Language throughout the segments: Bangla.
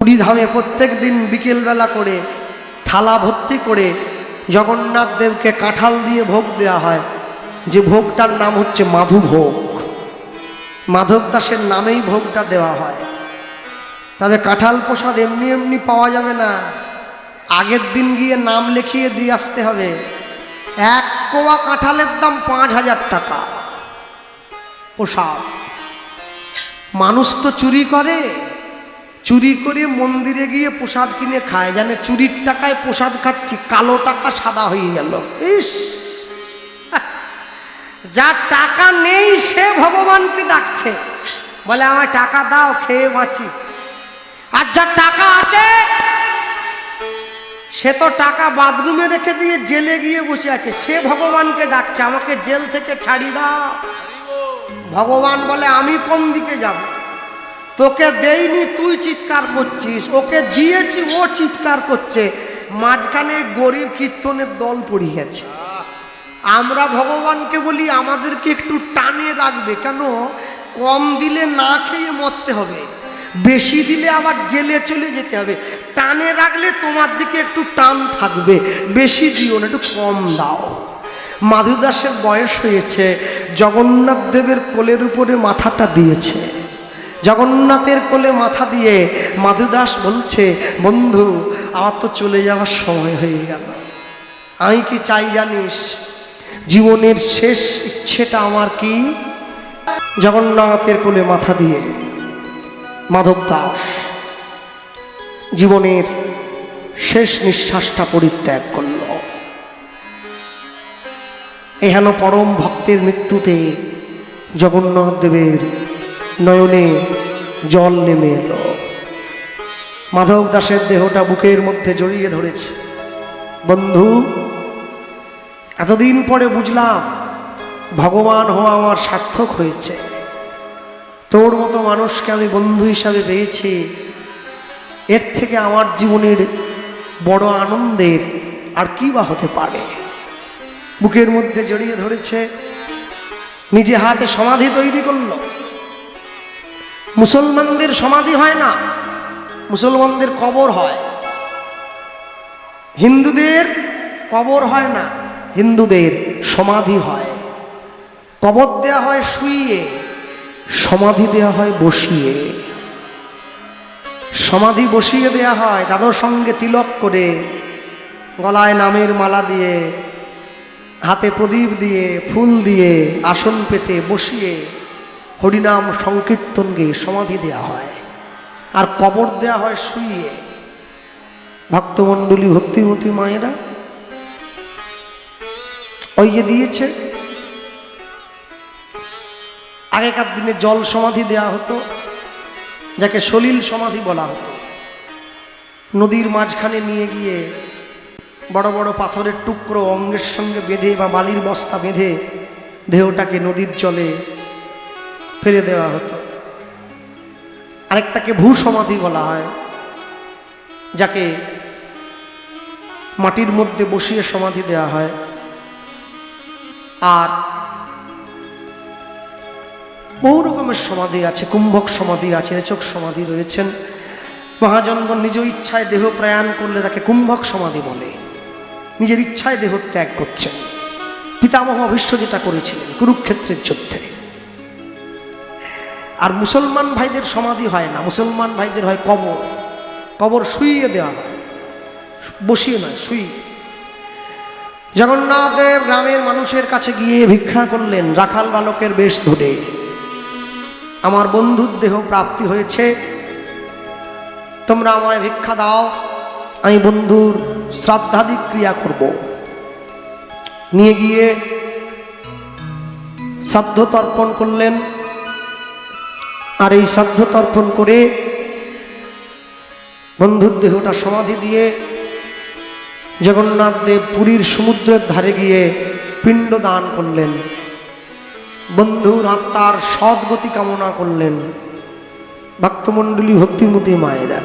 পুরীধামে প্রত্যেক দিন বিকেলবেলা করে থালা ভর্তি করে জগন্নাথ দেবকে কাঁঠাল দিয়ে ভোগ দেওয়া হয়। যে ভোগটার নাম হচ্ছে মাধু ভোগ। মাধব দাসের নামেই ভোগটা দেওয়া হয়। তবে কাঁঠাল প্রসাদ এমনি এমনি পাওয়া যাবে না। আগের দিন গিয়ে নাম লিখিয়ে দিয়ে আসতে হবে। এক কোয়া কাঁঠালের দাম পাঁচ হাজার টাকা। প্রসাদ। মানুষ তো চুরি করে। চুরি করে মন্দিরে গিয়ে প্রসাদ কিনে খায়, জানে? চুরির টাকায় প্রসাদ খাচ্ছি, কালো টাকা সাদা হয়ে গেল। ইস! যার টাকা নেই, সে ভগবানকে ডাকছে। বলে আমার টাকা দাও, খেয়ে বাঁচি। আর যার টাকা আছে, সে তো টাকা বাথরুমে রেখে দিয়ে জেলে গিয়ে বসে আছে। সে ভগবানকে ডাকছে, আমাকে জেল থেকে ছাড়ি দাও। ভগবান বলে, আমি কোন দিকে যাব? তোকে দেইনি, তুই চিৎকার করছিস। ওকে দিয়েছি, ও চিৎকার করছে। মাঝখানে গরিব কীর্তনের দল পড়ে গেছে আমরা ভগবানকে বলি, আমাদেরকে একটু টানে রাখবে। কেন? কম দিলে না খেয়ে মরতে হবে। বেশি দিলে আবার জেলে চলে যেতে হবে। টানে রাখলে তোমার দিকে একটু টান থাকবে। বেশি দিও না, একটু কম দাও। মাধুদাসের বয়স হয়েছে। জগন্নাথ দেবের কোলের উপরে মাথাটা দিয়েছে। জগন্নাথের কোলে মাথা দিয়ে মাধু দাস বলছে, বন্ধু, আমার তো চলে যাওয়ার সময় হয়ে গেল। আমি কি চাই জানিস? জীবনের শেষ ইচ্ছেটা আমার কি? জগন্নাথের কোলে মাথা দিয়ে মাধব দাস জীবনের শেষ নিঃশ্বাসটা পরিত্যাগ করল। এহেন পরম ভক্তের মৃত্যুতে জগন্নাথ দেবের নয়নে জল নেমে এলো। মাধব দাসের দেহটা বুকের মধ্যে জড়িয়ে ধরেছে। বন্ধু, এতদিন পরে বুঝলাম ভগবান হওয়া আমার সার্থক হয়েছে। তোর মতো মানুষকে আমি বন্ধু হিসাবে পেয়েছি। এর থেকে আমার জীবনের বড় আনন্দের আর কি বা হতে পারে? বুকের মধ্যে জড়িয়ে ধরেছে, নিজে হাতে সমাধি তৈরি করল। মুসলমানদের সমাধি হয় না, মুসলমানদের কবর হয়। হিন্দুদের কবর হয় না, হিন্দুদের সমাধি হয়। কবর দেয়া হয় শুইয়ে, সমাধি দেয়া হয় বসিয়ে। সমাধি বসিয়ে দেয়া হয় দাদর সঙ্গে তিলক করে, গলায় নামের মালা দিয়ে, হাতে প্রদীপ দিয়ে, ফুল দিয়ে, আসন পেতে বসিয়ে। হরিনাম সংকীর্তন সমাধি দেয়া হয়। আর কবর দেয়া হয় শুইয়ে। ভক্তমণ্ডলী ভক্তিমতী মায়েরা ওই যে দিয়েছে। আগেকার দিনে জল সমাধি দেয়া হতো, যাকে সলিল সমাধি বলা হতো। নদীর মাঝখানে নিয়ে গিয়ে বড় বড় পাথরের টুকরো অঙ্গের সঙ্গে বেঁধে বা বালির বস্তা বেঁধে দেহটাকে নদীর জলে ফেলে দেওয়া হতো। আরেকটাকে ভূ সমাধি বলা হয়, যাকে মাটির মধ্যে বসিয়ে সমাধি দেওয়া হয়। আর বহু রকমের সমাধি আছে, কুম্ভক সমাধি আছে, রেচক সমাধি রয়েছেন। মহাজনগণ নিজ ইচ্ছায় দেহ প্রয়াণ করলে তাকে কুম্ভক সমাধি বলে। নিজের ইচ্ছায় দেহ ত্যাগ করছেন। পিতামহ অভীষ্ট যেটা করেছিলেন, কুরুক্ষেত্রের যুদ্ধে। আর মুসলমান ভাইদের সমাধি হয় না। মুসলমান ভাইদের হয় কবর। কবর শুইয়ে দেওয়া হয়। বসিয়ে নয় শুই জগন্নাথ দেব গ্রামের মানুষের কাছে গিয়ে ভিক্ষা করলেন, রাখাল বালকের বেশ ধরে। আমার বন্ধুর দেহ প্রাপ্তি হয়েছে। তোমরা আমায় ভিক্ষা দাও। আমি বন্ধুর শ্রাদ্ধাদি ক্রিয়া করব। নিয়ে গিয়ে শ্রাদ্ধ তর্পণ করলেন। আর এই শ্রাদ্ধ তর্পণ করে বন্ধুর দেহটা সমাধি দিয়ে জগন্নাথ দেব পুরীর সমুদ্রের ধারে গিয়ে পিণ্ড দান করলেন। বন্ধুর আত্মার সদ্গতি কামনা করলেন। ভক্তমণ্ডলী ভক্তিমতী মায়েরা,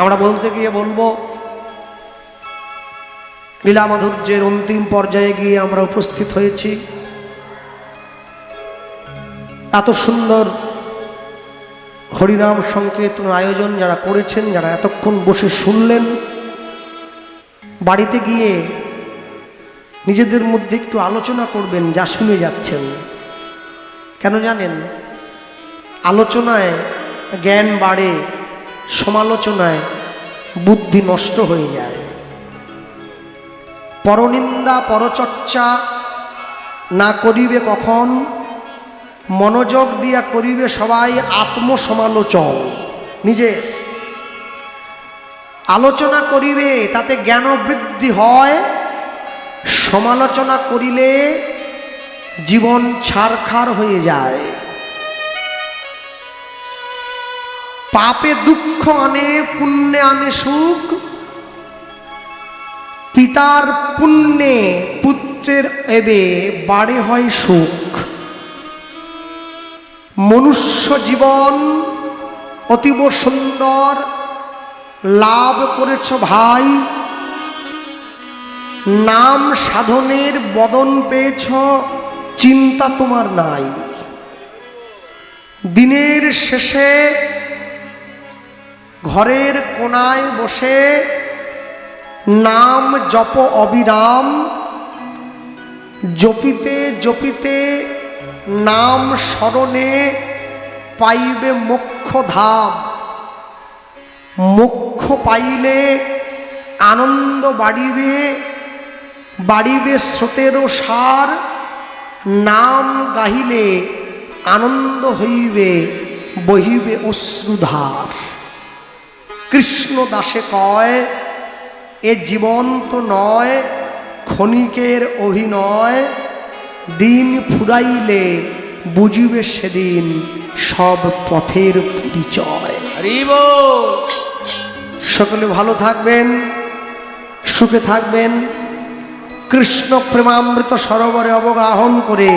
আমরা বলতে গিয়ে বলব লীলা মাধুর্যের অন্তিম পর্যায়ে গিয়ে আমরা উপস্থিত হয়েছি। এত সুন্দর। হরিনাম সংকীর্তন আয়োজন যারা করেছেন, যারা এতক্ষণ বসে শুনলেন, বাড়িতে গিয়ে নিজেদের মধ্যে একটু আলোচনা করবেন, যা শুনে যাচ্ছেন। কেন জানেন? আলোচনায় জ্ঞান বাড়ে, সমালোচনায় বুদ্ধি নষ্ট হয়ে যায়। পরনিন্দা, পরচর্চা না করিবে কখন? মনোযোগ দিয়া করিবে সবাই আত্মসমালোচন নিজে আলোচনা করিবে, তাতে জ্ঞান বৃদ্ধি হয়। সমালোচনা করিলে জীবন ছারখার হয়ে যায়। পাপে দুঃখ আনে, পুণ্যে আনে সুখ। পিতার পুণ্যে পুত্রের এবে বাড়ে হয় সুখ। মনুষ্য জীবন অতীব সুন্দর। লাভ করেছ ভাই। নাম সাধনের বদন পেয়েছ, চিন্তা তোমার নাই। দিনের শেষে ঘরের কোনায় বসে নাম জপ অবিরাম, জপিতে জপিতে নাম স্মরণে পাইবে মোক্ষ ধাম। মোক্ষ পাইলে আনন্দ বাড়িবে বাড়িবে স্রোতেরও সার। নাম গাহিলে আনন্দ হইবে, বহিবে অশ্রুধার কৃষ্ণ দাসে কয়, এ জীবন তো নয়, ক্ষণিকের অভিনয়। দিন ফুরাইলে বুঝিবে সেদিন সব পথের পরিচয়। সকলে ভালো থাকবেন সুখে থাকবেন। কৃষ্ণ প্রেমামৃত সরোবরে অবগাহন করে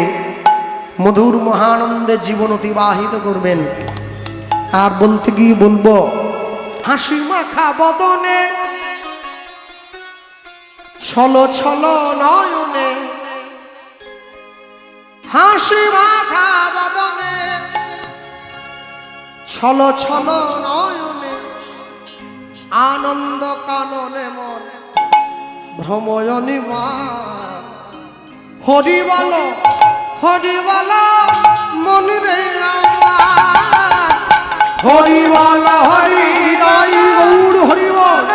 মধুর মহানন্দে জীবন অতিবাহিত করবেন। আর বলতে গিয়ে বলব হাসি মাখা বদনে ছলো ছলো নয়নে হাসি মাখা বদনে। ছলো ছলো নয়নে, আনন্দ কাননে মন ভ্রময়নী মা হরি বল হরি বল মন রে হরি বল হরি হৃদয় গৌর হরি বল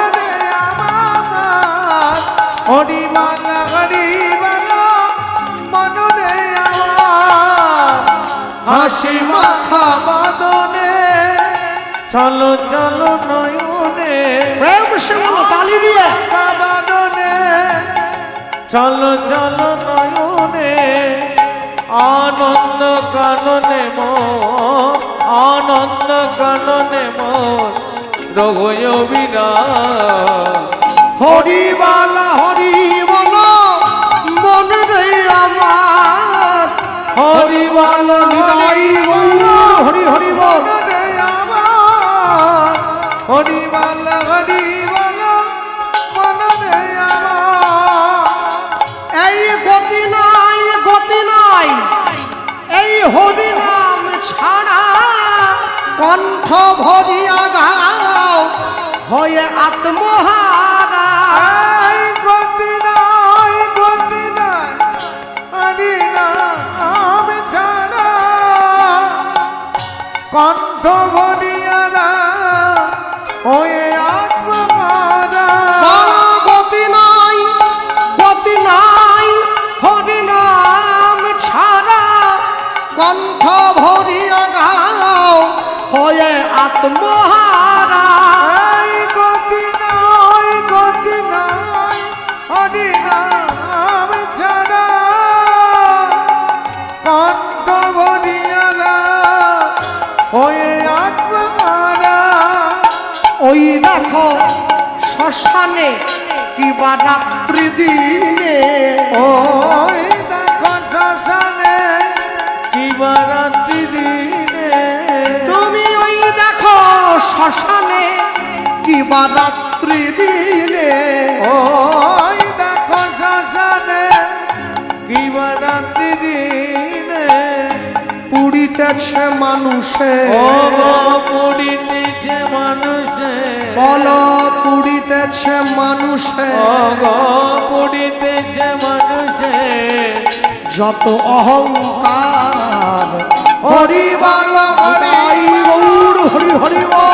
হরি হাসি মাখা বাদনে চলো চলো নয়নে প্রেম সে বলো তালি দিয়ে বাদনে চলো চলো নয়নে আনন্দ কাননে মোর আনন্দ কাননে মোর রঘয় বিনা হরি কণ্ঠ ভরিয়া গাও হয়ে আত্মহারা। কণ্ঠ নাম ছাড়া। কণ্ঠ ভরিয়া গাও হয়ে আত্মহারা। গতি নাই গতি নাই হরি নাম ছাড়া। কণ্ঠ ভরিয়ারা ওয়ে আত্মমারা ওই দেখো শ্মশানে কিবা রাত্রি দিনে ওই কিবা রাত্রি দিনে ওই দেখো শ্মশানে কিবা রাত্রি দিনে পুরিতেছে মানুষে। ও গো পুরিতেছে মানুষে। বল পুরিতেছে মানুষে। পুরিতেছে মানুষে। যত অহংকার হরি বল তাই গৌর হরি হরি বল।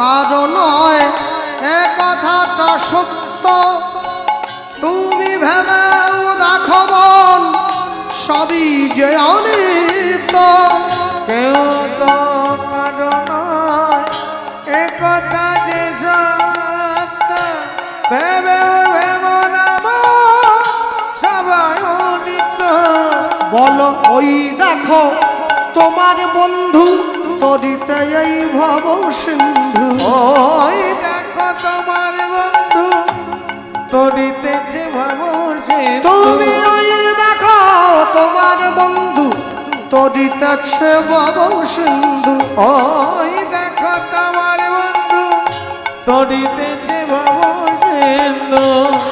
কারও নয় এ কথাটা সত্য। তুমি ভেবেও দেখো মন সবই যে অনিত্য। কেউ তো কারও নয় এ কথা যে সত্য। ভেব বলো ওই দেখো তোমার বন্ধু তরিতে এই ভব সিন্ধু। ওই দেখো তোমার বন্ধু ভাবো সে তুমি ওই দেখো তোমার বন্ধু তরিতেছে ভব সিন্ধু। ওই দেখো তোমার বন্ধু তরিতেছে ভাবো সিন্ধু।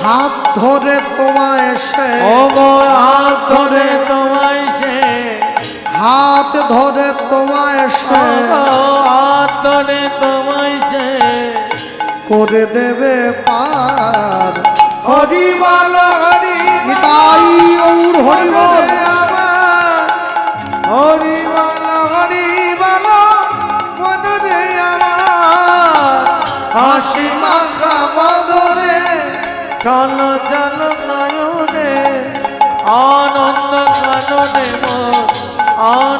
হাত ধরে তোমায় সে হাত ধরে তোমায় হাত ধরে তোমায় সে হাত ধরে তোমায় সে। করে দেবে পার। হরি বল হরি নিতাই গৌর হরি বল। হরি বল হরি বল মনে আমার হাসি মাখা বদলে চল চল নয়নে আনন্দ কাননে মোর